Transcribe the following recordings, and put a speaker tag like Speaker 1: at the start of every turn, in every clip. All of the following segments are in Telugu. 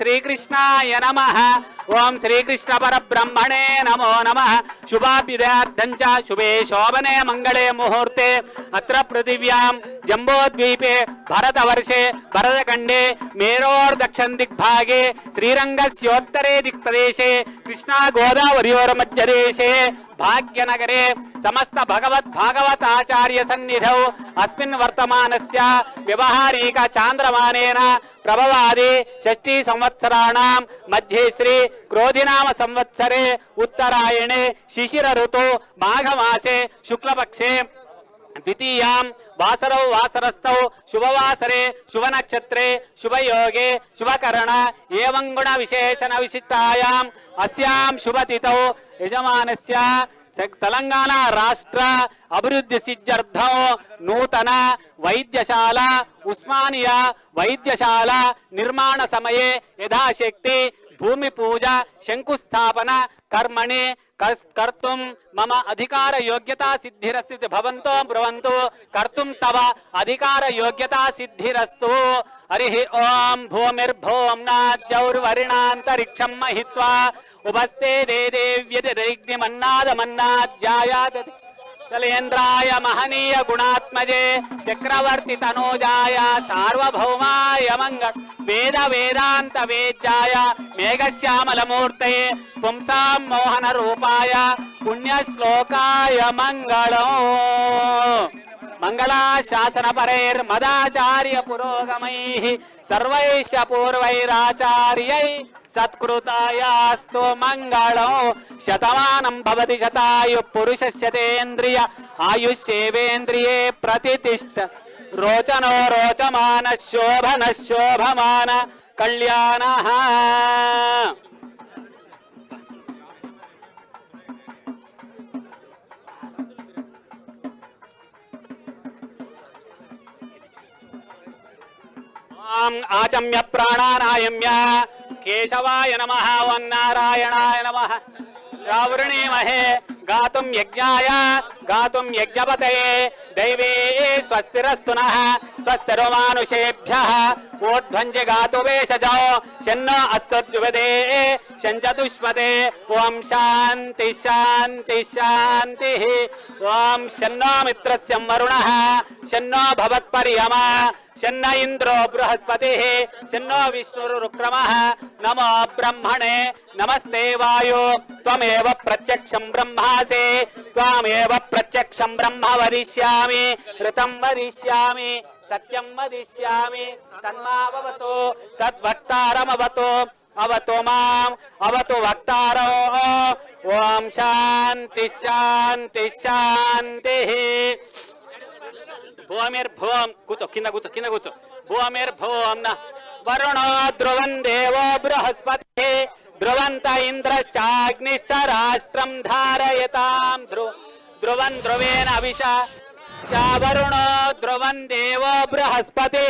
Speaker 1: శ్రీకృష్ణాయ నమ. ఓం శ్రీకృష్ణ పరబ్రహ్మణే నమో నమ. శుభాభ్యుదయార్థం చ శుభే శోభనే మంగళే ముహూర్తే. అత్ర పృథివ్యాం జంబోద్వీపే భరతవర్షే భరతఖండే మేరోర్దక్షిణ దిగ్భాగే శ్రీరంగస్యోత్తరే దిక్ప్రదేశే కృష్ణా గోదావరియోర్మధ్యదేశే భాగ్యనగరే సమస్త భగవత్ భగవద్ భాగవతాచార్య సన్నిధౌ అస్మిన్ వర్తమానస్య వ్యవహారీక చాంద్రమానేన ప్రభవాది షష్ఠీ సంవత్సరాణం మధ్యే శ్రీ క్రోధినామ సంవత్సరే ఉత్తరాయణే శిశిర ఋతు మాఘమాసే శుక్లపక్షే ద్వితీయాం వాసరౌ వాసరస్థౌ శుభవాసరే శుభనక్షత్రే శుభయోగే శుభకరణ ఏవం గుణ విశేషణ విశిష్టాయాం అస్యాం శుభతిథౌ యజమానస్య తెలంగాణ రాష్ట్ర అభివృద్ధి సిద్ధ్యర్థం నూతన వైద్యశాల ఉస్మానియా వైద్యశాల నిర్మాణ సమయే యథాశక్తి भूमि पूजा शंकुस्थापना, कर्मणि कर्तुम मम अधिकार योग्यता सिद्धिरस्ति भवन्तो, ब्रुवन्तु कर्तुम तव अधिकार योग्यता सिद्धिरस्तु हरिः ॐ भूमिर्भौम्नाज्जौर्वरिणान्तरिक्षं महित्वा, उपस्ते दे देव्यतिरिग्निमन्नादमन्नाज्यायादति దేదేవ్యతిమన్నాదమన్నాధ్యాయాద చలేంద్రాయ మహనీయ గుణాత్మజే చక్రవర్తి తనోజాయ సార్వభౌమాయ మంగళ వేద వేదాంత వేద్యాయ మేఘశ్యామలమూర్తయే పుంసాం మోహన రూపాయ పుణ్యశ్లోకాయ మంగళం మంగళాశాసన పరైర్మదాచార్య పురోగమై సర్వైష పూర్వైరాచార్యై సత్కృతాయాస్తు మంగళం శతమానం భవతి శతాయు పురుషశతేంద్రియ ఆయుష్యేవేంద్రియే ప్రతిష్ట రోచనో రోచమాన శోభన శోభమాన కళ్యాణ. ఆచమ్య ప్రాణానాయమ్య కేశవాయ నమ వన్నారాయణాయ నమ రావృణీమహే గాతుం యజ్ఞాయ गात यज्ञपत। दैवे स्वस्तिरस्तु नः। स्वस्तरो मानुषेभ्यः वोढ्वञ्ज गातु वेशजो शन्न अस्तुद्युपदे शञ्चतुष्मते ॐ शान्ति शांति शांति ॐ शन्नो मित्रस्य वरुणः। शन्नो भवत्पर्यमा। शन्न इंद्रो बृहस्पति। शन्नो विष्णुरुक्रम। नमो ब्रह्मणे। नमस्ते वायु। तमेव प्रत्यक्ष ब्रह्मासे। त्वामेव బ్రహ్మాసే త్వమేవ ప్రత్యక్షం బ్రహ్మ వదిష్యామి ఋతం వదిష్యామి సత్యం వదిష్యామి తన్మావతు తద్వక్తారమవతు అవతు మాం అవతు వక్తారో ఓం శాంతి శాంతి శాంతి భూమిర్భూం కూర్చో కింద కూర్చో కింద కూర్చో। భూమిర్భూం న వరుణో ధ్రువం దేవో బృహస్పతి ధ్రువంత ఇంద్రశ్చాగ్నిశ్చ రాష్ట్రం ధారయతాం ధ్రువ ధ్రువం ధ్రువేణ అవిష వరుణో ధ్రువం దేవో బృహస్పతి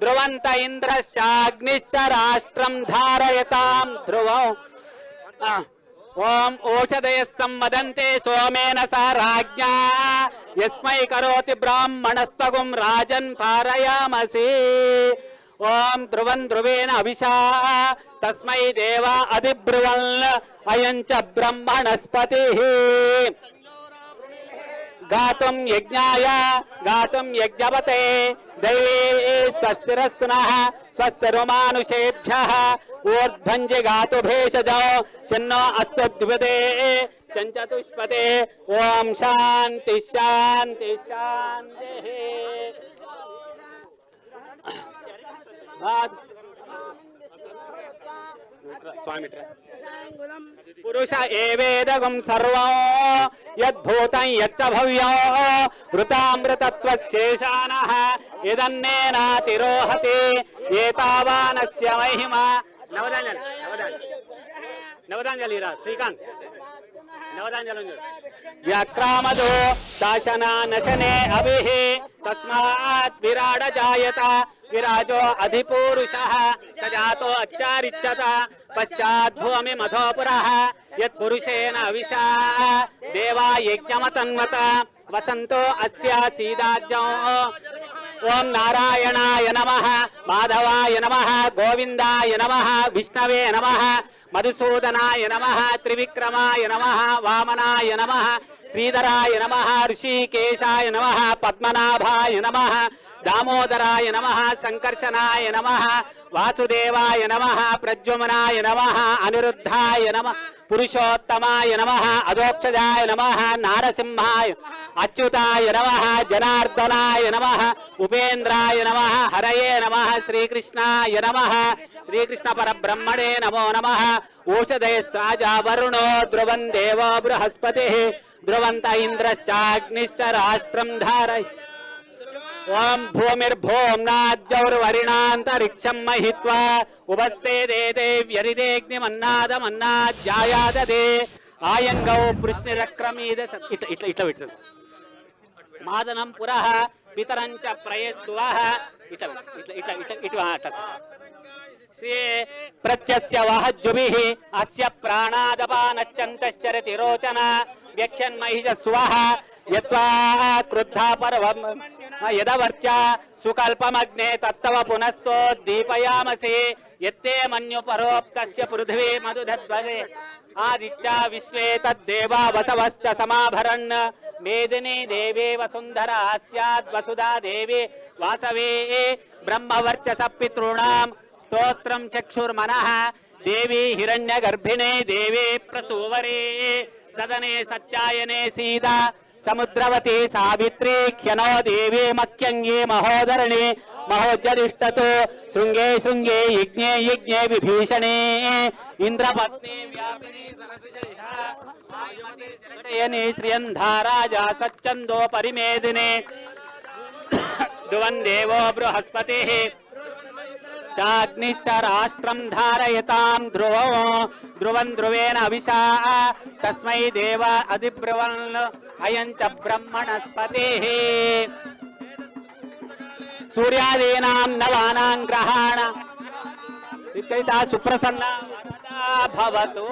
Speaker 1: ధ్రువంత ఇంద్రశ్చాగ్నిశ్చ రాష్ట్రం ధారయతాం ధ్రువం ఓం ఓషధయ సంవదంతే సోమేన స రాజ్ఞా యస్మై కరోతి బ్రాహ్మణస్తగుం రాజన్ పారయామసి ఓం ధ్రువం ధ్రువేణ అభిషా తస్మై దేవా అధిబ్రువల్ అయం చ బ్రహ్మణస్పతి గాతుం యజ్ఞాయ గాతుం యజ్ఞవతే దైవే స్వస్తిరస్తు నః స్వస్తిరుమానుషేభ్య ఊర్ధ్వంజి గాతు భేషజో శన్నో అస్తు ద్విపదే శంచతుష్పదే ఓం శాంతి శాంతి శాంతి స్వామి పురుష ఏవేదగం సర్వం యద్భూతం యచ్చ భవ్యం వృతామృతత్వశేషాన ఇదన్నేనాతిరోహతి ఏతావానస్య మహిమ. నవదాంజలి నవదాంజలి. శ్రీకాంత్. నవదాంజలి వ్యాక్రామదో శాసన నశనే అభిః తస్మాత్ విరాడ జాయత విరాజో అధిపూరుష సజాతో అచ్చారిచ్చత పశ్చాత్ భూమి మధోపురః యత్పురుషేణ అవిషా దేవా యజ్ఞమతన్వత వసంతో అస్య సీదాజ్యం ఓం నారాయణాయ నమ మాధవాయ నమ గోవిందాయ నమ విష్ణవే నమ మధుసూదనాయ నమ త్రివిక్రమాయ నమ వామనాయ నమ శ్రీధరాయ నమ ఋషికేశాయ నమ పద్మనాభాయ నమ దామోదరాయ నమ సంకర్షణాయ నమ వాసుదేవాయ నమ ప్రద్యుమ్నాయ నమ అనిరుద్ధాయ నమ పురుషోత్తమాయ నమ అదోక్షజాయ నమ నారసింహాయ అచ్యుతాయ నమ జనార్దనాయ నమ ఉపేంద్రాయ నమ హరయే నమ శ్రీకృష్ణాయ నమ శ్రీకృష్ణ పరబ్రహ్మణే నమో నమ ఊషధయ సాజా వరుణో ధ్రువం దేవో బృహస్పతి ధ్రువంత ఇంద్రశ్చాగ్నిశ్చ రాష్ట్రం ధారయ ఓం భూమిర్భూమ్నాజ్జౌర్వరిణాంతరిక్షం మహిత్వా ఉపస్థే దేదే వ్యరిదేగ్నిమన్నాదమన్నాధ్యాయాదదే ఆయంగౌ పృష్ణిరక్రమీద ఇట్లా ఇట్లా ఇట్లా పెట్టు మాదనం పురః పితరంచ ప్రయస్తువ ఇట్లా ఇట్లా ఇట్లా ఇట్లా ఇట్లా అట్లా శ్రీ ప్రత్యస్య వహజ్జుభిః అస్య ప్రాణాదపానశ్చంతశ్చరతి రోచన వ్యక్షన్మహిష స్వహ యత్వా క్రుద్ధా పర్వం యదవర్చ సుకల్పమగ్నే తత్తవ పునస్తో దీపయామసి ఎత్తే మన్యు పరోక్తస్య పృథివీ మధుధద్వదే ఆదిత్య విశ్వే తద్దేవా వసవశ్చ సమాభరన్ మేదిని దేవే వసుంధర స్యాద్ వసుధా దేవి వాసవే బ్రహ్మవర్చస పితॄణాం స్తోత్రం చక్షుర్మనః దేవి హిరణ్య గర్భిణే దేవే ప్రసూవరే సదనే సత్యాయనే సీదా సముద్రవతి సావిత్రి క్షణో దేవి మఖ్యంగే మహోదరణి మహోజ్జరిష్టతో శృంగే శృంగే యజ్ఞే యజ్ఞే విభీషణే. ఇంద్రపత్ని వ్యాపిని శ్రియంధారాజా సచ్చందో పరిమేదిని. ధ్రువం దేవో బృహస్పతి. చాగ్నిశ్చ రాష్ట్రం ధారయతాం ధ్రువం. ధ్రువం ధ్రువేణ అవిశా తస్మై దేవ అధిబ్రువన్. అయం చ బ్రహ్మణస్పతి సూర్యాదీనాం నవానాం గ్రహాణ విక్రీత సుప్రసన్న వరదా భవతు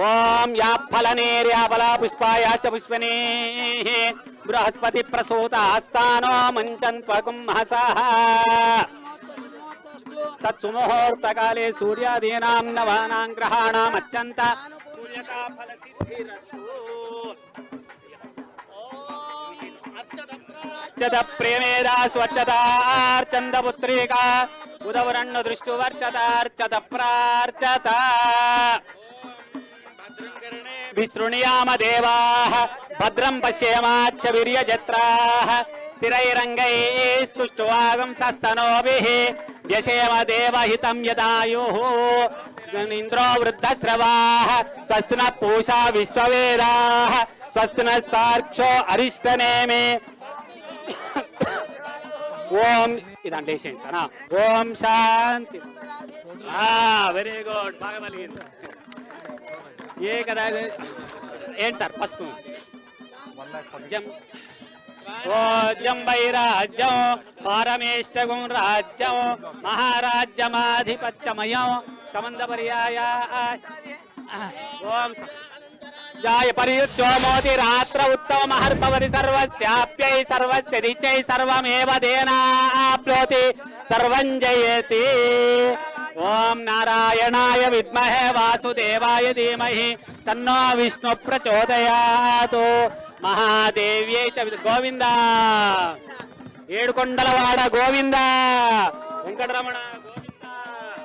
Speaker 1: ఓం యా ఫలనేర్యాఫల పుష్పాయాచ పుష్పనే బృహస్పతి ప్రసూత ఆస్థానో మంచం త్వకం హసః తత్సుముహూర్తకాలే సూర్యాదీనాం నవానాం గ్రహాణాం అత్యంత అర్చత ప్రేమేదా స్వచ్ఛతార్చంద పుత్రికా ఉదవరన్న దృష్టువర్చతార్చత ప్రార్చత. విశృణుయామ దేవా భద్రం పశ్యేమాక్ష వీర్యజత్రాः స్థిరైరంగైస్తుష్టువాగం సస్తనోభి వ్యశేమ దేవహితం యదాయు ఇంద్రో వృద్ధశ్రవా స్వస్తి న పూషా విశ్వవేదా స్వస్తి నస్తార్క్షో అరిష్టనేమి ఓం ఇదంటే వేసేయండి ఓం శాంతి వెరీ గుడ్ బాగా ఏ కదా? ఏంటి సార్ ఫస్ట్ జం ఓ పారమేష్టగుం రాజ్యం మహారాజ్యమాధిపత్యమయం సమంద పర్యాయ ఓం జాయ పరియుచ్చోమోతి రాత్ర ఉత్తమ మహర్పవతి సర్వస్యాప్యై సర్వస్య దిచై సర్వమేవ దేనాప్నోతి సర్వం జయతి. ఓం నారాయణాయ విద్మహే వాసుదేవాయ ధీమహి. తన్నో విష్ణు ప్రచోదయాతు. మహాదేవ్యై చ విద్- గోవింద. ఏడుకొండలవాడ గోవింద. వెంకటరమణ గోవింద.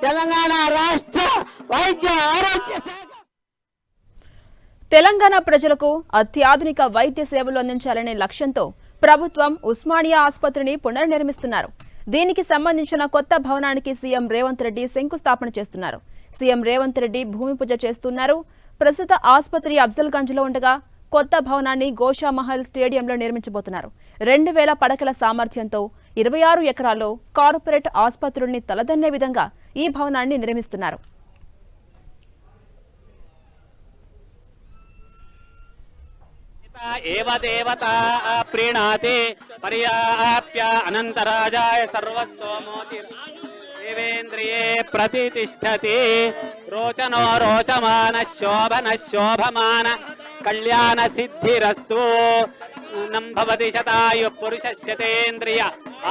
Speaker 2: తెలంగాణ రాష్ట్ర వైద్య ఆరోగ్య శాఖ.
Speaker 3: తెలంగాణ ప్రజలకు అత్యాధునిక వైద్య సేవలు అందించాలనే లక్ష్యంతో ప్రభుత్వం ఉస్మానియా ఆసుపత్రిని పునర్నిర్మిస్తున్నారు. దీనికి సంబంధించిన కొత్త భవనానికి సీఎం రేవంత్ రెడ్డి శంకుస్థాపన చేస్తున్నారు. సీఎం రేవంత్ రెడ్డి భూమి పూజ చేస్తున్నారు. ప్రస్తుత ఆసుపత్రి అఫ్జల్గంజ్లో ఉండగా కొత్త భవనాన్ని గోషామహల్ స్టేడియంలో నిర్మించబోతున్నారు. రెండు వేల పడకల సామర్థ్యంతో ఇరవై ఆరు ఎకరాల్లో కార్పొరేట్ ఆసుపత్రుల్ని తలదన్నే విధంగా ఈ భవనాన్ని నిర్మిస్తున్నారు.
Speaker 1: एव देवता प्रीणाति पर्याप्य अनन्तराजाय सर्वस्तोमोति देवेन्द्रिये प्रतितिष्ठति रोचनो रोचमान शोभन शोभमान कल्याणसिद्धिरस्तु नं भवति शतायुः पुरुषस्यतेन्द्रिय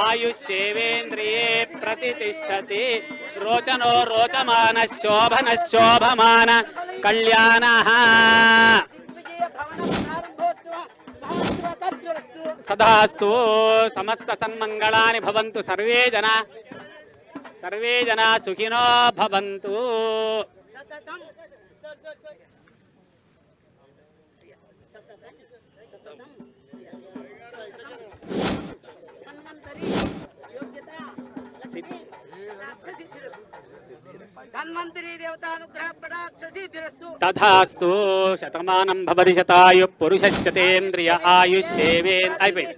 Speaker 1: आयुष्येवेन्द्रिये प्रतितिष्ठति रोचनो रोचमान शोभन शोभमान कल्याणः सदास्तु समस्त सन्मंगलानि भवन्तु सर्वे जना सर्वे
Speaker 2: जना सुखिनो भवन्तु योग्यता
Speaker 1: తథాస్తు శతమానం భవతి శతాయు పురుషస్యతేంద్రియ ఆయుష్యేవే అయిపోయింది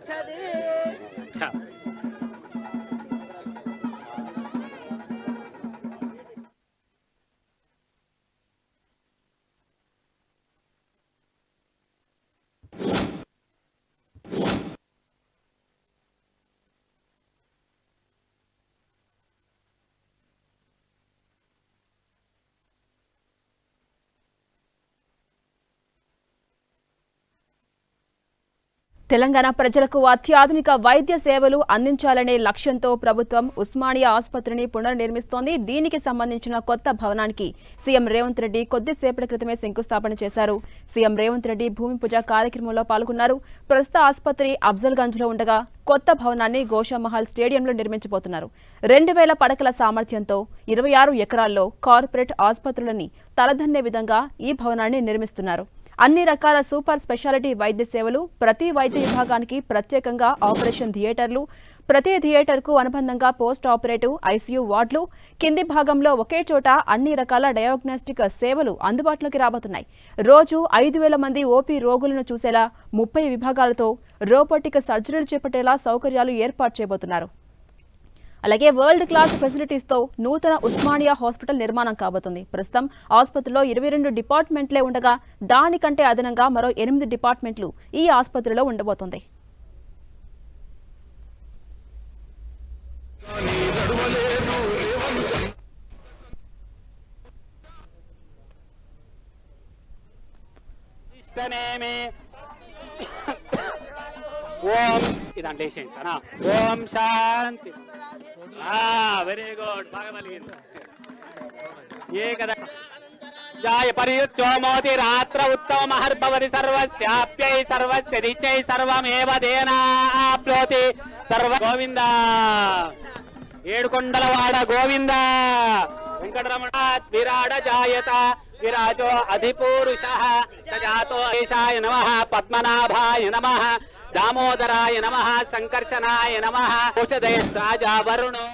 Speaker 3: తెలంగాణ ప్రజలకు అత్యాధునిక వైద్య సేవలు అందించాలనే లక్ష్యంతో ప్రభుత్వం ఉస్మానియా ఆసుపత్రిని పునర్నిర్మిస్తోంది. దీనికి సంబంధించిన కొత్త భవనానికి సీఎం రేవంత్ రెడ్డి కొద్దిసేపటి క్రితమే శంకుస్థాపన చేశారు. సీఎం రేవంత్ రెడ్డి భూమి పూజ కార్యక్రమంలో పాల్గొన్నారు. ప్రస్తుత ఆసుపత్రి అఫ్జల్గంజ్లో ఉండగా కొత్త భవనాన్ని గోషామహల్ స్టేడియంలో నిర్మించబోతున్నారు. రెండు వేల పడకల సామర్థ్యంతో ఇరవై ఆరు ఎకరాల్లో కార్పొరేట్ ఆసుపత్రులని తలదన్నే విధంగా ఈ భవనాన్ని నిర్మిస్తున్నారు. అన్ని రకాల సూపర్ స్పెషాలిటీ వైద్య సేవలు ప్రతి వైద్య విభాగానికి ప్రత్యేకంగా ఆపరేషన్ థియేటర్లు ప్రతి థియేటర్కు అనుబంధంగా పోస్ట్ ఆపరేటివ్ ఐసీయూ వార్డులు కింది భాగంలో ఒకే చోట అన్ని రకాల డయాగ్నోస్టిక్ సేవలు అందుబాటులోకి రాబోతున్నాయి. రోజు ఐదు వేల మంది ఓపీ రోగులను చూసేలా ముప్పై విభాగాలతో రోబోటిక్ సర్జరీలు చేపట్టేలా సౌకర్యాలు ఏర్పాటు చేయబోతున్నారు. అలాగే వరల్డ్ క్లాస్ ఫెసిలిటీస్తో నూతన ఉస్మానియా హాస్పిటల్ నిర్మాణం కాబోతుంది. ప్రస్తుతం ఆసుపత్రిలో ఇరవై రెండు డిపార్ట్మెంట్లే ఉండగా దానికంటే అదనంగా మరో ఎనిమిది డిపార్ట్మెంట్లు ఈ ఆసుపత్రిలో ఉండబోతుంది.
Speaker 1: ఇష్టనేమి ఓం ఇదంటే వేసేయండి సార్ ఓం శాంతి. వెరీ గుడ్ బాగా పలిగింది ఏ కదా జాయ పరియుచ్చోమోతి రాత్ర ఉత్తమ మహర్భవతి సర్వస్యాప్యై సర్వస్య దిచ్చై సర్వమేవ దేనాప్లోతి సర్వ గోవింద. ఏడుకొండలవాడ గోవింద. వెంకటరమణ విరాడ జాయత. విరాజో అధిపూరుష. సజాతో ఏషాయ నమ. పద్మనాభాయ నమ. దామోదరాయ నమ సంకర్షణాయ నమ ఔషధయ సాజా వరుణో.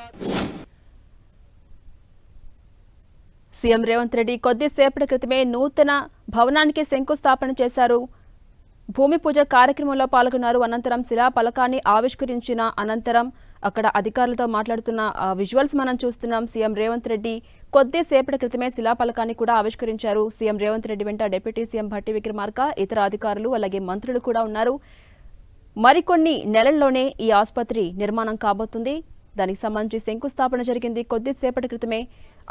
Speaker 3: సీఎం రేవంత్ రెడ్డి కొద్దిసేపటి క్రితమే నూతన భవనానికి శంకుస్థాపన చేశారు. భూమి పూజ కార్యక్రమంలో పాల్గొన్నారు. అనంతరం శిలా పలకాన్ని ఆవిష్కరించిన అనంతరం అక్కడ అధికారులతో మాట్లాడుతున్న విజువల్స్ మనం చూస్తున్నాం. సీఎం రేవంత్ రెడ్డి కొద్దిసేపటి క్రితమే శిలా పలకాన్ని కూడా ఆవిష్కరించారు. సీఎం రేవంత్ రెడ్డి వెంట డిప్యూటీ సీఎం భట్టి విక్రమార్క ఇతర అధికారులు అలాగే మంత్రులు కూడా ఉన్నారు. మరికొన్ని నెలల్లోనే ఈ ఆసుపత్రి నిర్మాణం కాబోతుంది. దానికి సంబంధించి శంకుస్థాపన జరిగింది. కొద్దిసేపటి క్రితమే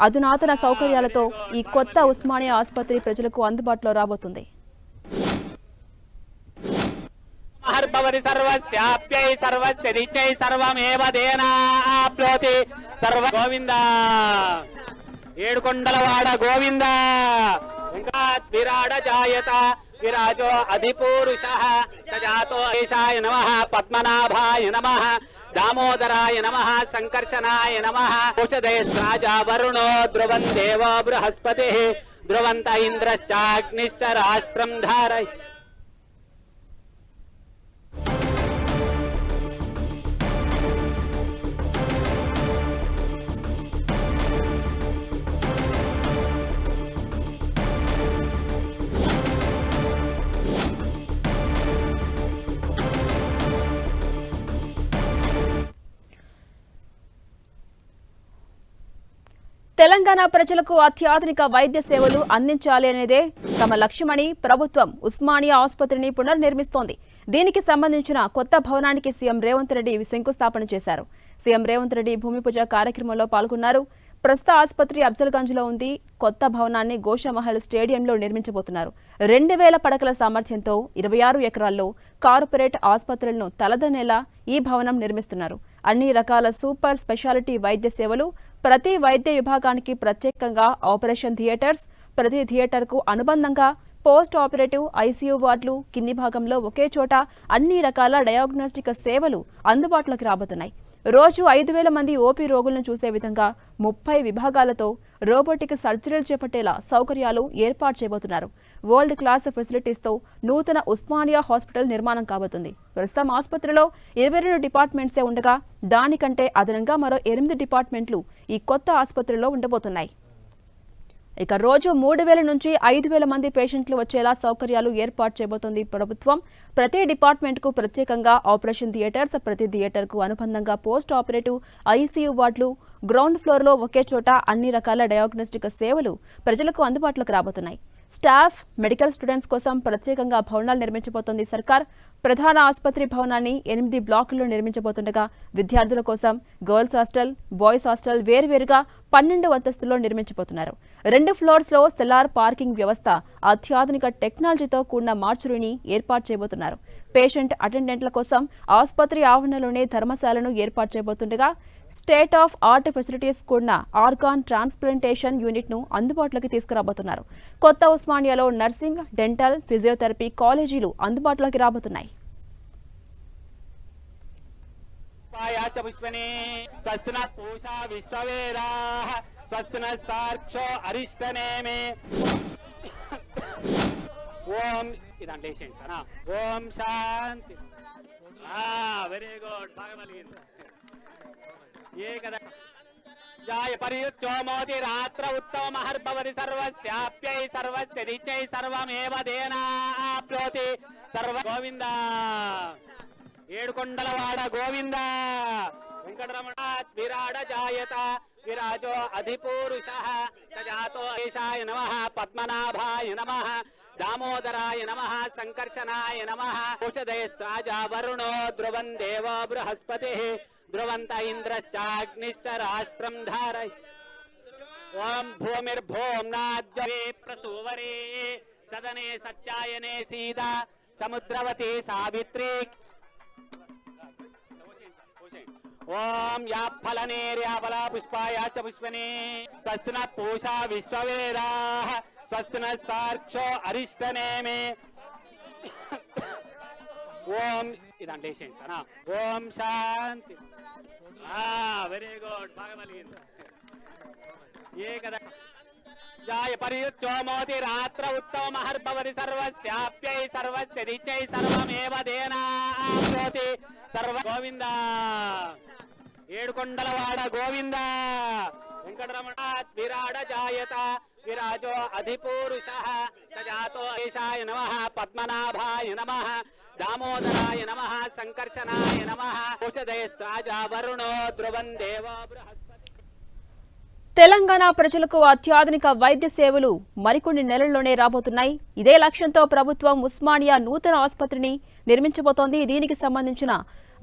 Speaker 3: అధునాతన సౌకర్యాలతో ఈ కొత్త ఉస్మానియా ఆసుపత్రి ప్రజలకు అందుబాటులో రాబోతుంది.
Speaker 1: సర్వస్యాప్యై సర్వస్య సర్వమేవ దేనాప్లోతి సర్వ గోవింద. ఏడుకొండలవాడ గోవింద. ఇంకా విరాడ జాయత. విరాజో అధిపూరుష సజాతో ఏషాయ నమ పద్మనాభాయ నమ దామోదరాయ నమ సంకర్షణాయ నమ ఔషధయ రాజా వరుణో ధ్రువం దేవో బృహస్పతి ధ్రువంత ఇంద్రశ్చాగ్నిశ్చ రాష్ట్రం ధారయ
Speaker 3: తెలంగాణ ప్రజలకు అత్యాధునిక వైద్య సేవలు అందించాలి అనేదే తమ లక్ష్యమని ప్రభుత్వం ఉస్మానియా ఆసుపత్రిని పునర్నిర్మిస్తోంది. దీనికి సంబంధించిన కొత్త భవనానికి సీఎం రేవంత్ రెడ్డి శంకుస్థాపన చేశారు. సీఎం రేవంత్ రెడ్డి భూమి పూజ కార్యక్రమంలో పాల్గొన్నారు. ప్రస్తుత ఆసుపత్రి అఫ్జల్గంజ్లో ఉంది. కొత్త భవనాన్ని గోషమహల్ స్టేడియంలో నిర్మించబోతున్నారు. రెండు వేల పడకల సామర్థ్యంతో ఇరవై ఆరు ఎకరాల్లో కార్పొరేట్ ఆసుపత్రులను తలదనేలా ఈ భవనం నిర్మిస్తున్నారు. అన్ని రకాల సూపర్ స్పెషాలిటీ వైద్య సేవలు ప్రతి వైద్య విభాగానికి ప్రత్యేకంగా ఆపరేషన్ థియేటర్స్ ప్రతి థియేటర్కు అనుబంధంగా పోస్ట్ ఆపరేటివ్ ఐసీయూ వార్డులు కింది భాగంలో ఒకే చోట అన్ని రకాల డయాగ్నోస్టిక్ సేవలు అందుబాటులోకి రాబోతున్నాయి. రోజు ఐదు వేల మంది ఓపీ రోగులను చూసే విధంగా ముప్పై విభాగాలతో రోబోటిక్ సర్జరీలు చేపట్టేలా సౌకర్యాలు ఏర్పాటు చేయబోతున్నారు. వరల్డ్ క్లాస్ ఫెసిలిటీస్తో నూతన ఉస్మానియా హాస్పిటల్ నిర్మాణం కాబోతుంది. ప్రస్తుతం ఆసుపత్రిలో ఇరవై రెండు డిపార్ట్మెంట్సే ఉండగా దానికంటే అదనంగా మరో ఎనిమిది డిపార్ట్మెంట్లు ఈ కొత్త ఆసుపత్రిలో ఉండబోతున్నాయి. ఇక రోజు మూడు వేల నుంచి ఐదు వేల మంది పేషెంట్లు వచ్చేలా సౌకర్యాలు ఏర్పాటు చేయబోతోంది. ప్రభుత్వం ప్రతి డిపార్ట్మెంట్కు ప్రత్యేకంగా ఆపరేషన్ థియేటర్స్ ప్రతి థియేటర్కు అనుబంధంగా పోస్ట్ ఆపరేటివ్ ఐసీయూ వార్డులు గ్రౌండ్ ఫ్లోర్లో ఒకే చోట అన్ని రకాల డయాగ్నోస్టిక్ సేవలు ప్రజలకు అందుబాటులోకి రాబోతున్నాయి. స్టాఫ్ మెడికల్ స్టూడెంట్స్ కోసం ప్రత్యేకంగా భవనాలు నిర్మించబోతోంది సర్కార్. ప్రధాన ఆసుపత్రి భవనాన్ని ఎనిమిది బ్లాకుల్లో నిర్మించబోతుండగా విద్యార్థుల కోసం గర్ల్స్ హాస్టల్ బాయ్స్ హాస్టల్ వేర్వేరుగా పన్నెండు అంతస్తుల్లో నిర్మించబోతున్నారు. రెండు ఫ్లోర్స్లో సెలార్ పార్కింగ్ వ్యవస్థ అత్యాధునిక టెక్నాలజీతో కూడిన మార్చురిని ఏర్పాటు చేయబోతున్నారు. పేషెంట్ అటెండెంట్ల కోసం ఆసుపత్రి ఆవరణలోనే ధర్మశాలను ఏర్పాటు చేయబోతుండగా స్టేట్ ఆఫ్ ఆర్ట్ ఫెసిలిటీస్ కూడిన ఆర్గాన్ ట్రాన్స్ప్లాంటేషన్ యూనిట్ను అందుబాటులోకి తీసుకురాబోతున్నారు. కొత్త ఉస్మానియాలో నర్సింగ్ డెంటల్ ఫిజియోథెరపీ కాలేజీలు అందుబాటులోకి రాబోతున్నాయి.
Speaker 1: ఓం ఇదంటే ఓం శాంతి. వెరీ గుడ్ బాగా పలికింది ఏ కదా జాయ పరియుచ్చోమోతి రాత్ర ఉత్తమ మహర్భవతి సర్వస్యాప్యై సర్వస్య నిత్యై సర్వమేవ దేనాప్లోతి సర్వ గోవింద. ఏడుకొండలవాడ గోవింద. వెంకటరమణ విరాడ జాయత. విరాజో అధిపూరుష. సజాతో ఏషాయ నమ. పద్మనాభాయ నమ. దామోదరాయ నమ. సంకర్షణాయ నమ. ఔషధయ సాజా వరుణో ధ్రువం దేవో బృహస్పతి. ధ్రువంత ఇంద్రశ్చాగ్నిశ్చ రాష్ట్రం ధారయ ఓం భూమిర్భూమ్నాజ్జవే ప్రసూవరే. సదనే సత్యాయనే సీత. సముద్రవతి సావిత్రి. ఓం యా ఫలనేర్యాఫల పుష్పాయాచ పుష్పనే. స్వస్తిన పూషా విశ్వవేదా. స్వస్తిన నస్తార్క్షో అరిష్టనేమే. ఓం ఇదంటే వేసేయండి సార్ ఓం శాంతి. వెరీ గుడ్ బాగా పలికింది ఏ కదా జాయ పరియుచ్చోమోతి రాత్ర ఉత్తమ మహర్భవతి సర్వస్యాప్యై సర్వస్య దిచ్చై సర్వమేవ దేనాప్యోతి సర్వ గోవింద. ఏడుకొండలవాడ గోవింద. వెంకటరమణ విరాడ జాయత. విరాజో అధిపూరుష. సజాతో ఐషాయ నమ. పద్మనాభాయ నమ. దామోదరాయ నమ సంకర్షణాయ నమ ఔషధయ సాజా వరుణో ధ్రువం దేవో
Speaker 3: తెలంగాణ ప్రజలకు అత్యాధునిక వైద్య సేవలు మరికొన్ని నెలల్లోనే రాబోతున్నాయి. ఇదే లక్ష్యంతో ప్రభుత్వం ఉస్మానియా నూతన ఆసుపత్రిని నిర్మించబోతోంది. దీనికి సంబంధించిన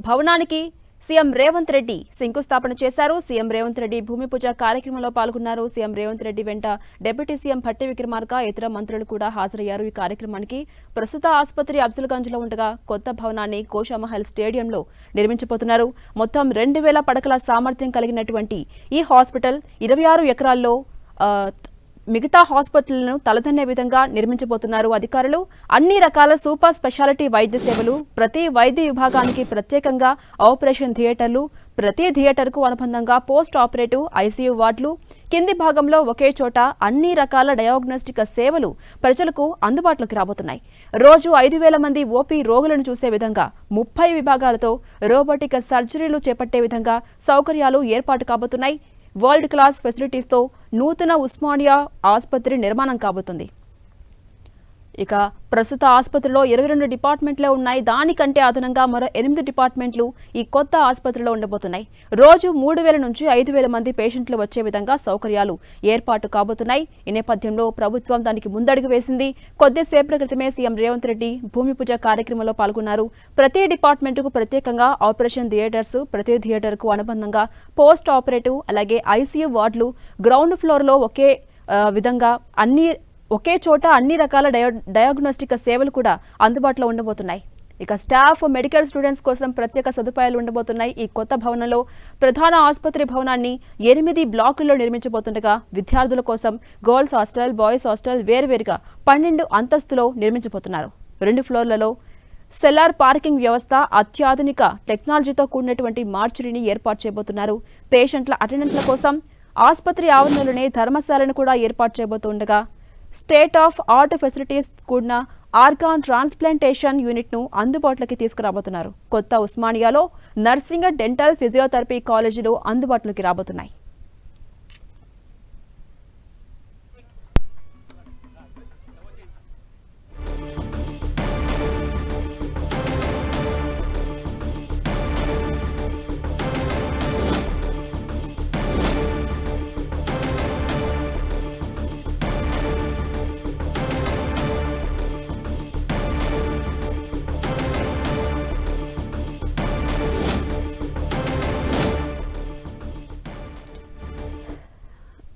Speaker 3: భవనానికి సీఎం రేవంత్ రెడ్డి శంకుస్థాపన చేశారు. సీఎం రేవంత్ రెడ్డి భూమి పూజ కార్యక్రమంలో పాల్గొన్నారు. సీఎం రేవంత్ రెడ్డి వెంట డిప్యూటీ సీఎం భట్టి విక్రమార్క ఇతర మంత్రులు కూడా హాజరయ్యారు. ఈ కార్యక్రమానికి ప్రస్తుత ఆసుపత్రి అఫ్జల్గంజ్లో ఉండగా కొత్త భవనాన్ని కోషామహల్ స్టేడియంలో నిర్మించబోతున్నారు. మొత్తం రెండు వేల పడకల సామర్థ్యం కలిగినటువంటి ఈ హాస్పిటల్ ఇరవై ఆరు ఎకరాల్లో మిగతా హాస్పిటళ్ళను తలదన్నే విధంగా నిర్మించబోతున్నారు అధికారులు. అన్ని రకాల సూపర్ స్పెషాలిటీ వైద్య సేవలు ప్రతి వైద్య విభాగానికి ప్రత్యేకంగా ఆపరేషన్ థియేటర్లు ప్రతి థియేటర్కు అనుబంధంగా పోస్ట్ ఆపరేటివ్ ఐసీయూ వార్డులు. కింది భాగంలో ఒకే చోట అన్ని రకాల డయాగ్నోస్టిక్ సేవలు ప్రజలకు అందుబాటులోకి రాబోతున్నాయి. రోజు ఐదు వేల మంది ఓపీ రోగులను చూసే విధంగా ముప్పై విభాగాలతో రోబోటిక్ సర్జరీలు చేపట్టే విధంగా సౌకర్యాలు ఏర్పాటు కాబోతున్నాయి. వరల్డ్ క్లాస్ ఫెసిలిటీస్తో నూతన ఉస్మానియా ఆసుపత్రి నిర్మాణం కాబోతుంది. ఇక ప్రస్తుత ఆసుపత్రిలో ఇరవై రెండు డిపార్ట్మెంట్లే ఉన్నాయి. దానికంటే అదనంగా మరో ఎనిమిది డిపార్ట్మెంట్లు ఈ కొత్త ఆసుపత్రిలో ఉండబోతున్నాయి. రోజు మూడు వేల నుంచి ఐదు వేల మంది పేషెంట్లు వచ్చే విధంగా సౌకర్యాలు ఏర్పాటు కాబోతున్నాయి. ఈ నేపథ్యంలో ప్రభుత్వం దానికి ముందడుగు వేసింది. కొద్దిసేపటి క్రితమే సీఎం రేవంత్ రెడ్డి భూమి పూజ కార్యక్రమంలో పాల్గొన్నారు. ప్రతి డిపార్ట్మెంట్కు ప్రత్యేకంగా ఆపరేషన్ థియేటర్స్ ప్రతి థియేటర్కు అనుబంధంగా పోస్ట్ ఆపరేటివ్ అలాగే ఐసీయూ వార్డులు గ్రౌండ్ ఫ్లోర్లో ఒకే విధంగా అన్ని ఒకే చోట అన్ని రకాల డయో డయాగ్నోస్టిక్ సేవలు కూడా అందుబాటులో ఉండబోతున్నాయి. ఇక స్టాఫ్ మెడికల్ స్టూడెంట్స్ కోసం ప్రత్యేక సదుపాయాలు ఉండబోతున్నాయి. ఈ కొత్త భవనంలో ప్రధాన ఆసుపత్రి భవనాన్ని ఎనిమిది బ్లాకుల్లో నిర్మించబోతుండగా విద్యార్థుల కోసం గర్ల్స్ హాస్టల్ బాయ్స్ హాస్టల్ వేరువేరుగా పన్నెండు అంతస్తులో నిర్మించబోతున్నారు. రెండు ఫ్లోర్లలో సెల్లార్ పార్కింగ్ వ్యవస్థ అత్యాధునిక టెక్నాలజీతో కూడినటువంటి మార్చురీని ఏర్పాటు చేయబోతున్నారు. పేషెంట్ల అటెండెంట్ల కోసం ఆసుపత్రి ఆవరణలోనే ధర్మశాలను కూడా ఏర్పాటు చేయబోతుండగా స్టేట్ ఆఫ్ ఆర్ట్ ఫెసిలిటీస్ కూడిన ఆర్గాన్ ట్రాన్స్ప్లాంటేషన్ యూనిట్ను అందుబాటులోకి తీసుకురాబోతున్నారు. కొత్త ఉస్మానియాలో నర్సింగ్ డెంటల్ ఫిజియోథెరపీ కాలేజీలు అందుబాటులోకి రాబోతున్నాయి.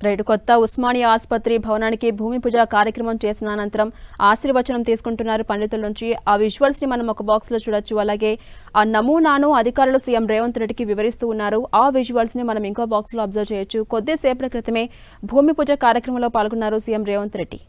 Speaker 3: రైట్ కొత్త ఉస్మానియా ఆసుపత్రి భవనానికి భూమి పూజ కార్యక్రమం చేసిన అనంతరం ఆశీర్వచనం తీసుకుంటున్నారు పండితుల నుంచి. ఆ విజువల్స్ని మనం ఒక బాక్స్లో చూడొచ్చు. అలాగే ఆ నమూనాను అధికారులు సీఎం రేవంత్ రెడ్డికి వివరిస్తూ ఉన్నారు. ఆ విజువల్స్ని మనం ఇంకో బాక్స్లో అబ్జర్వ్ చేయొచ్చు. కొద్దిసేపటి క్రితమే భూమి పూజ కార్యక్రమంలో పాల్గొన్నారు సీఎం రేవంత్ రెడ్డి.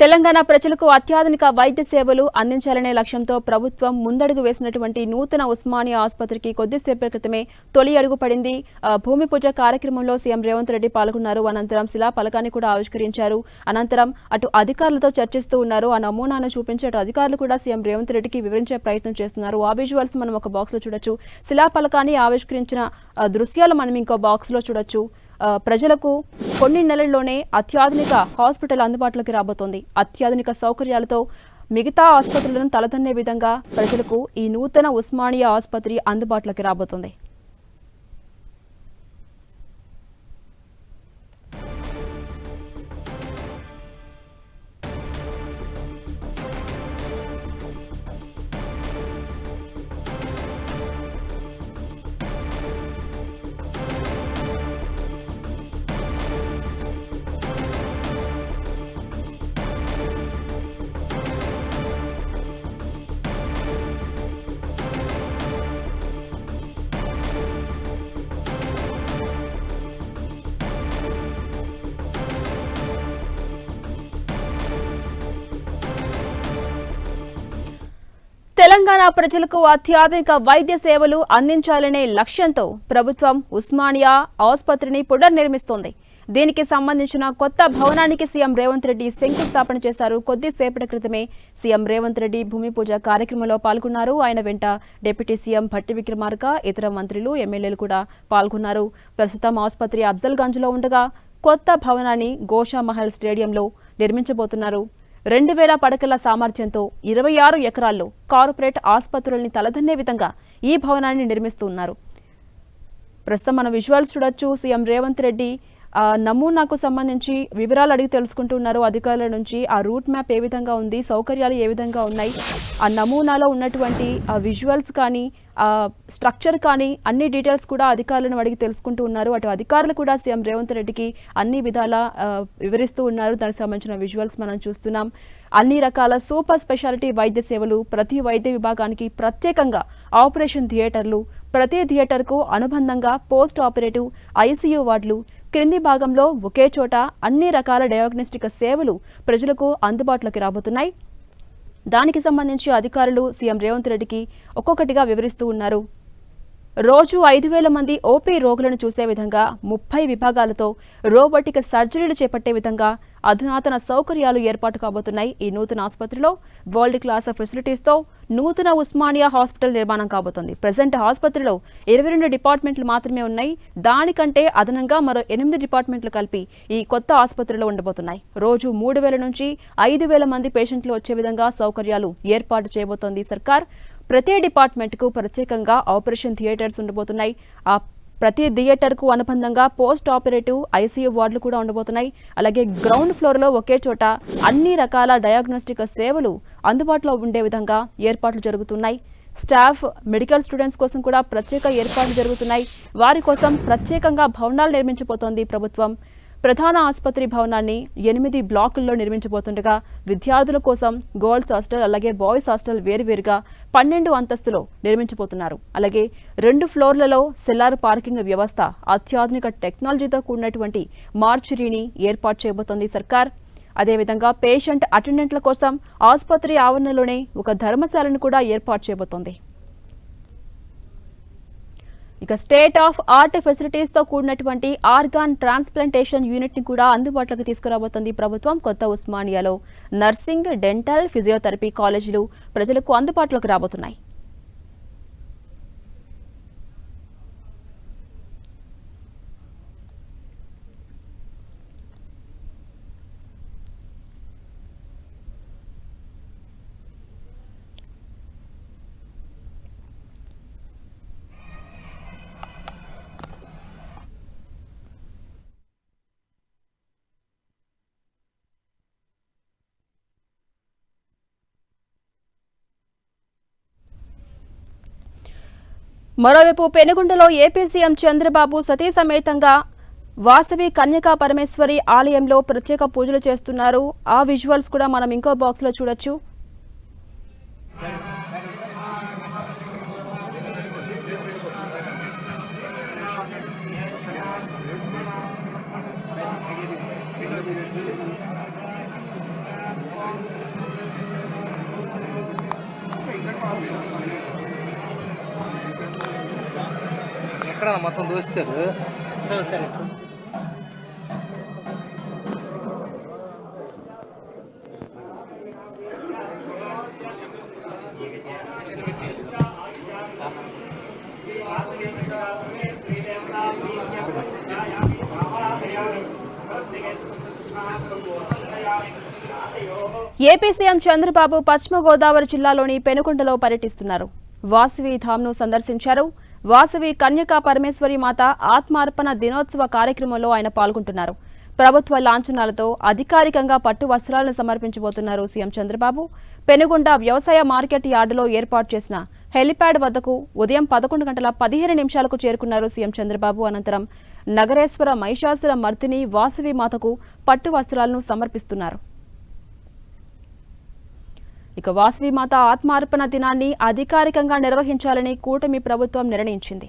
Speaker 3: తెలంగాణ ప్రజలకు అత్యాధునిక వైద్య సేవలు అందించాలనే లక్ష్యంతో ప్రభుత్వం ముందడుగు వేసినటువంటి నూతన ఉస్మానియా ఆసుపత్రికి కొద్దిసేపటి క్రితమే తొలి అడుగు పడింది. భూమి పూజ కార్యక్రమంలో సీఎం రేవంత్ రెడ్డి పాల్గొన్నారు. అనంతరం శిలా పలకాన్ని కూడా ఆవిష్కరించారు. అనంతరం అటు అధికారులతో చర్చిస్తూ ఉన్నారు. ఆ నమూనాను చూపించి అటు అధికారులు కూడా సీఎం రేవంత్ రెడ్డికి వివరించే ప్రయత్నం చేస్తున్నారు. ఆ విజువల్స్ మనం ఒక బాక్స్లో చూడొచ్చు. శిలా పలకాన్ని ఆవిష్కరించిన దృశ్యాలు మనం ఇంకో బాక్స్లో చూడొచ్చు. ప్రజలకు కొన్ని నెలల్లోనే అత్యాధునిక హాస్పిటల్ అందుబాటులోకి రాబోతోంది. అత్యాధునిక సౌకర్యాలతో మిగతా ఆసుపత్రులను తలదన్నే విధంగా ప్రజలకు ఈ నూతన ఉస్మానియా ఆసుపత్రి అందుబాటులోకి రాబోతోంది. తెలంగాణ ప్రజలకు అత్యాధునిక వైద్య సేవలు అందించాలనే లక్ష్యంతో ప్రభుత్వం ఉస్మానియా ఆసుపత్రిని పునర్నిర్మిస్తోంది. దీనికి సంబంధించిన కొత్త భవనానికి సీఎం రేవంత్ రెడ్డి శంకుస్థాపన చేశారు. కొద్దిసేపటి క్రితమే సీఎం రేవంత్ రెడ్డి భూమి పూజ కార్యక్రమంలో పాల్గొన్నారు. ఆయన వెంట డిప్యూటీ సీఎం భట్టి విక్రమార్క ఇతర మంత్రులు ఎమ్మెల్యేలు కూడా పాల్గొన్నారు. ప్రస్తుతం ఆసుపత్రి అఫ్జల్గంజ్లో ఉండగా కొత్త భవనాన్ని గోషామహల్ స్టేడియంలో నిర్మించబోతున్నారు. రెండు వేల పడకల సామర్థ్యంతో ఇరవై ఆరు ఎకరాల్లో కార్పొరేట్ ఆసుపత్రుల్ని తలదన్నే విధంగా ఈ భవనాన్ని నిర్మిస్తూ ఉన్నారు. ప్రస్తుతం మన విజువల్స్ చూడొచ్చు. సీఎం రేవంత్ రెడ్డి నమూనాకు సంబంధించి వివరాలు అడిగి తెలుసుకుంటున్నారు అధికారుల నుంచి. ఆ రూట్ మ్యాప్ ఏ విధంగా ఉంది? సౌకర్యాలు ఏ విధంగా ఉన్నాయి? ఆ నమూనాలో ఉన్నటువంటి ఆ విజువల్స్ కానీ స్ట్రక్చర్ కానీ అన్ని డీటెయిల్స్ కూడా అధికారులను అడిగి తెలుసుకుంటూ ఉన్నారు అటు అధికారులు కూడా సీఎం రేవంత్ రెడ్డికి అన్ని విధాలా వివరిస్తూ ఉన్నారు. దానికి సంబంధించిన విజువల్స్ మనం చూస్తున్నాం. అన్ని రకాల సూపర్ స్పెషాలిటీ వైద్య సేవలు ప్రతి వైద్య విభాగానికి ప్రత్యేకంగా ఆపరేషన్ థియేటర్లు ప్రతి థియేటర్కు అనుబంధంగా పోస్ట్ ఆపరేటివ్ ఐసీయూ వార్డులు క్రింది భాగంలో ఒకే చోట అన్ని రకాల డయాగ్నోస్టిక్ సేవలు ప్రజలకు అందుబాటులోకి రాబోతున్నాయి. దానికి సంబంధించి అధికారులు సీఎం రేవంత్ రెడ్డికి ఒక్కొక్కటిగా వివరిస్తూ ఉన్నారు. రోజు ఐదు వేల మంది ఓపీ రోగులను చూసే విధంగా ముప్పై విభాగాలతో రోబోటిక్ సర్జరీలు చేపట్టే విధంగా అధునాతన సౌకర్యాలు ఏర్పాటు కాబోతున్నాయి. ఈ నూతన ఆసుపత్రిలో వరల్డ్ క్లాస్ ఫెసిలిటీస్తో నూతన ఉస్మానియా హాస్పిటల్ నిర్మాణం కాబోతోంది. ప్రజెంట్ ఆసుపత్రిలో ఇరవై రెండు డిపార్ట్మెంట్లు మాత్రమే ఉన్నాయి. దానికంటే అదనంగా మరో ఎనిమిది డిపార్ట్మెంట్లు కలిపి ఈ కొత్త ఆసుపత్రిలో ఉండబోతున్నాయి. రోజు మూడు వేల నుంచి ఐదు వేల మంది పేషెంట్లు వచ్చే విధంగా సౌకర్యాలు ఏర్పాటు చేయబోతోంది. సర్కార్ ప్రతి డిపార్ట్మెంట్కు ప్రత్యేకంగా ఆపరేషన్ థియేటర్స్ ఉండబోతున్నాయి. ఆ ప్రతి థియేటర్కు అనుబంధంగా పోస్ట్ ఆపరేటివ్ ఐసీయూ వార్డులు కూడా ఉండబోతున్నాయి. అలాగే గ్రౌండ్ ఫ్లోర్లో ఒకే చోట అన్ని రకాల డయాగ్నోస్టిక్ సేవలు అందుబాటులో ఉండే విధంగా ఏర్పాట్లు జరుగుతున్నాయి. స్టాఫ్ మెడికల్ స్టూడెంట్స్ కోసం కూడా ప్రత్యేక ఏర్పాట్లు జరుగుతున్నాయి. వారి కోసం ప్రత్యేకంగా భవనాలు నిర్మించబోతోంది ప్రభుత్వం. ప్రధాన ఆసుపత్రి భవనాన్ని ఎనిమిది బ్లాకుల్లో నిర్మించబోతుండగా విద్యార్థుల కోసం గర్ల్స్ హాస్టల్ అలాగే బాయ్స్ హాస్టల్ వేరువేరుగా పన్నెండు అంతస్తులో నిర్మించబోతున్నారు. అలాగే రెండు ఫ్లోర్లలో సెల్లార్ పార్కింగ్ వ్యవస్థ అత్యాధునిక టెక్నాలజీతో కూడినటువంటి మార్చురీని ఏర్పాటు చేయబోతోంది సర్కార్. అదేవిధంగా పేషెంట్ అటెండెంట్ల కోసం ఆసుపత్రి ఆవరణలోనే ఒక ధర్మశాలను కూడా ఏర్పాటు చేయబోతోంది. ఇక స్టేట్ ఆఫ్ ఆర్ట్ ఫెసిలిటీస్తో కూడినటువంటి ఆర్గాన్ ట్రాన్స్ప్లాంటేషన్ యూనిట్ని కూడా అందుబాటులోకి తీసుకురాబోతుంది ప్రభుత్వం కొత్త ఉస్మానియాలో. నర్సింగ్ డెంటల్ ఫిజియోథెరపీ కాలేజీలు ప్రజలకు అందుబాటులోకి రాబోతున్నాయి. మరోవైపు పెనుగొండలో ఏపీ సీఎం చంద్రబాబు సతీ సమేతంగా వాసవి కన్యకా పరమేశ్వరి ఆలయంలో ప్రత్యేక పూజలు చేస్తున్నారు. ఆ విజువల్స్ కూడా మనం ఇంకో బాక్స్లో చూడొచ్చు.
Speaker 4: ఎక్కడ మొత్తం దోస్తారు.
Speaker 3: ఏపీ సీఎం చంద్రబాబు పశ్చిమ గోదావరి జిల్లాలోని పెనుకొండలో పర్యటిస్తున్నారు. వాసవి ధామ్ను సందర్శించారు. వాసవి కన్యకా పరమేశ్వరి మాత ఆత్మార్పణ దినోత్సవ కార్యక్రమంలో ఆయన పాల్గొంటున్నారు. ప్రభుత్వ లాంఛనాలతో అధికారికంగా పట్టు వస్త్రాలను సమర్పించబోతున్నారు సీఎం చంద్రబాబు. పెనుగొండ వ్యవసాయ మార్కెట్ యార్డులో ఏర్పాటు చేసిన హెలిప్యాడ్ వద్దకు ఉదయం పదకొండు గంటల పదిహేను నిమిషాలకు చేరుకున్నారు సీఎం చంద్రబాబు. అనంతరం నగరేశ్వర మహిషాసుర మర్తిని వాసవి మాతకు పట్టు వస్త్రాలను సమర్పిస్తున్నారు. ఇక వాసవిమాత ఆత్మార్పణ దినాన్ని అధికారికంగా నిర్వహించాలని కూటమి ప్రభుత్వం నిర్ణయించింది.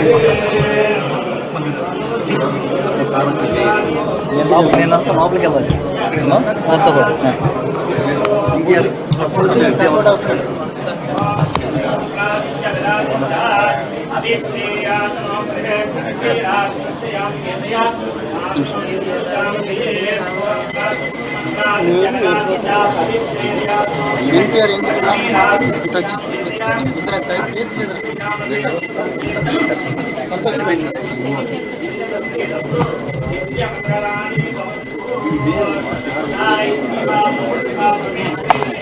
Speaker 1: Yeah. లోపలికి వెళ్ళాలి దాంతో పాటు NTR NTR touch please Thank you.